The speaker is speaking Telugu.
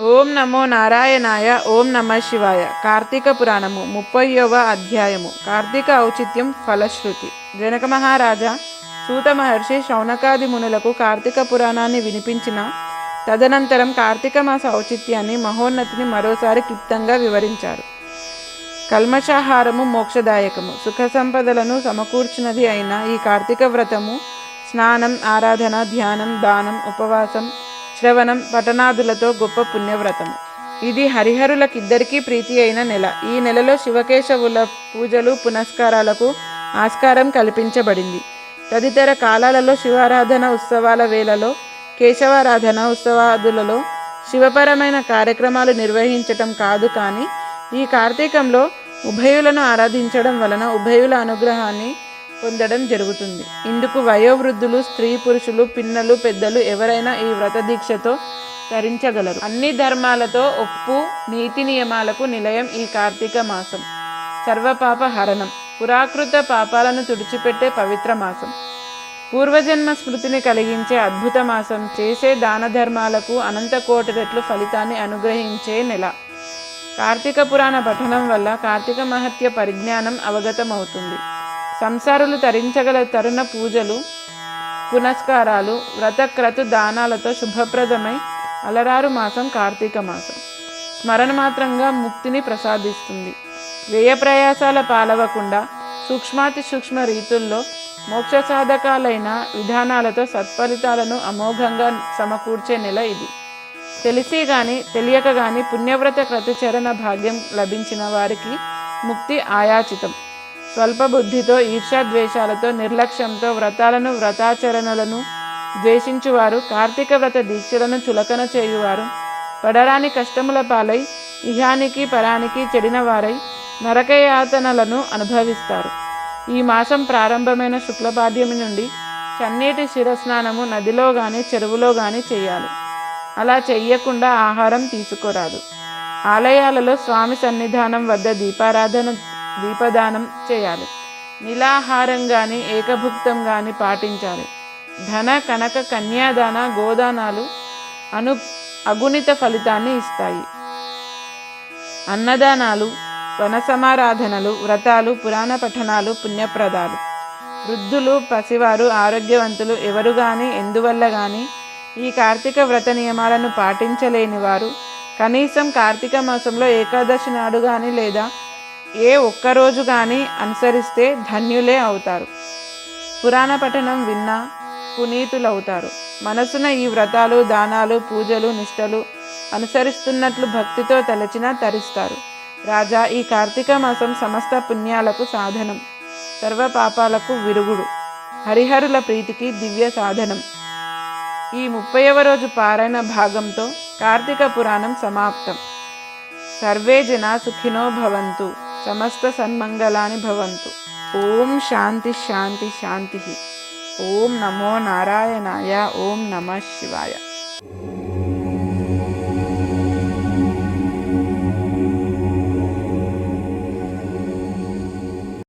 ఓం నమో నారాయణాయ ఓం నమ శివాయ. కార్తీక పురాణము ముప్పైవ అధ్యాయము. కార్తీక ఔచిత్యం ఫలశ్రుతి. జనక మహారాజా సూత మహర్షి శౌనకాది మునులకు కార్తీక పురాణాన్ని వినిపించిన తదనంతరం కార్తీక మాస ఔచిత్యాన్ని మహోన్నతిని మరోసారి క్లుప్తంగా వివరించారు. కల్మషాహారము మోక్షదాయకము. సుఖ సంపదలను సమకూర్చినది అయిన ఈ కార్తీక వ్రతము స్నానం ఆరాధన ధ్యానం దానం ఉపవాసం శ్రవణం పఠనాదులతో గొప్ప పుణ్యవ్రతము. ఇది హరిహరులకిద్దరికీ ప్రీతి అయిన నెల. ఈ నెలలో శివకేశవుల పూజలు పునస్కారాలకు ఆస్కారం కల్పించబడింది. తదితర కాలాలలో శివారాధన ఉత్సవాల వేళలో కేశవారాధన ఉత్సవాదులలో శివపరమైన కార్యక్రమాలు నిర్వహించటం కాదు కానీ ఈ కార్తీకంలో ఉభయులను ఆరాధించడం వలన ఉభయుల అనుగ్రహాన్ని పొందడం జరుగుతుంది. ఇందుకు వయోవృద్ధులు స్త్రీ పురుషులు పిన్నలు పెద్దలు ఎవరైనా ఈ వ్రత దీక్షతో ధరించగలరు. అన్ని ధర్మాలతో ఒప్పు నీతి నియమాలకు నిలయం ఈ కార్తీక మాసం. సర్వపాప హరణం. పురాకృత పాపాలను తుడిచిపెట్టే పవిత్ర మాసం. పూర్వజన్మ స్మృతిని కలిగించే అద్భుత మాసం. చేసే దాన ధర్మాలకు అనంత కోటి రెట్లు ఫలితాన్ని అనుగ్రహించే నెల. కార్తీక పురాణ పఠనం వల్ల కార్తీక మహత్య పరిజ్ఞానం అవగతమవుతుంది. సంసారులు తరించగల తరుణ పూజలు పునస్కారాలు వ్రతక్రతు దానాలతో శుభప్రదమై అలరారు మాసం కార్తీక మాసం. స్మరణ మాత్రంగా ముక్తిని ప్రసాదిస్తుంది. వ్యయ ప్రయాసాల పాలవకుండా సూక్ష్మాతి సూక్ష్మ రీతుల్లో మోక్ష సాధకాలైన విధానాలతో సత్ఫలితాలను అమోఘంగా సమకూర్చే నెల ఇది. తెలిసి గాని తెలియక గాని పుణ్యవ్రత క్రతుచరణ భాగ్యం లభించిన వారికి ముక్తి ఆయాచితం. స్వల్ప బుద్ధితో ఈర్ష్యాద్వేషాలతో నిర్లక్ష్యంతో వ్రతాలను వ్రతాచరణలను ద్వేషించువారు కార్తీక వ్రత దీక్షలను చులకన చేయువారు. పడరాని కష్టముల పాలై ఇహానికి పరానికి చెడిన వారై నరకయాతనలను అనుభవిస్తారు. ఈ మాసం ప్రారంభమైన శుక్లపాడ్యమి నుండి చన్నీటి శిరస్నానము నదిలో కానీ చెరువులో కానీ చేయాలి. అలా చెయ్యకుండా ఆహారం తీసుకోరాదు. ఆలయాలలో స్వామి సన్నిధానం వద్ద దీపారాధన దీపదానం చేయాలి. నిలాహారం కానీ ఏకభుక్తం కానీ పాటించాలి. ధన కనక కన్యాదాన గోదానాలు అను అగుణిత ఫలితాన్ని ఇస్తాయి. అన్నదానాలు వనసమారాధనలు వ్రతాలు పురాణ పఠనాలు పుణ్యప్రదాలు. వృద్ధులు పసివారు ఆరోగ్యవంతులు ఎవరు కానీ ఎందువల్ల కానీ ఈ కార్తీక వ్రత నియమాలను పాటించలేని వారు కనీసం కార్తీక మాసంలో ఏకాదశి నాడు కానీ లేదా ఏ ఒక్కరోజు కానీ అనుసరిస్తే ధన్యులే అవుతారు. పురాణ పఠనం విన్నా పునీతులవుతారు. మనసున ఈ వ్రతాలు దానాలు పూజలు నిష్టలు అనుసరిస్తున్నట్లు భక్తితో తలచినా తరిస్తారు. రాజా ఈ కార్తీక మాసం సమస్త పుణ్యాలకు సాధనం. సర్వ పాపాలకు విరుగుడు. హరిహరుల ప్రీతికి దివ్య సాధనం. ఈ ముప్పైవ రోజు పారాయణ భాగంతో కార్తీక పురాణం సమాప్తం. సర్వే జనా సుఖినో భవంతు. సమస్త సన్మంగళాని భవంతు. ఓం శాంతి శాంతి శాంతి. ఓం నమో నారాయణాయ. ఓం నమ శివాయ.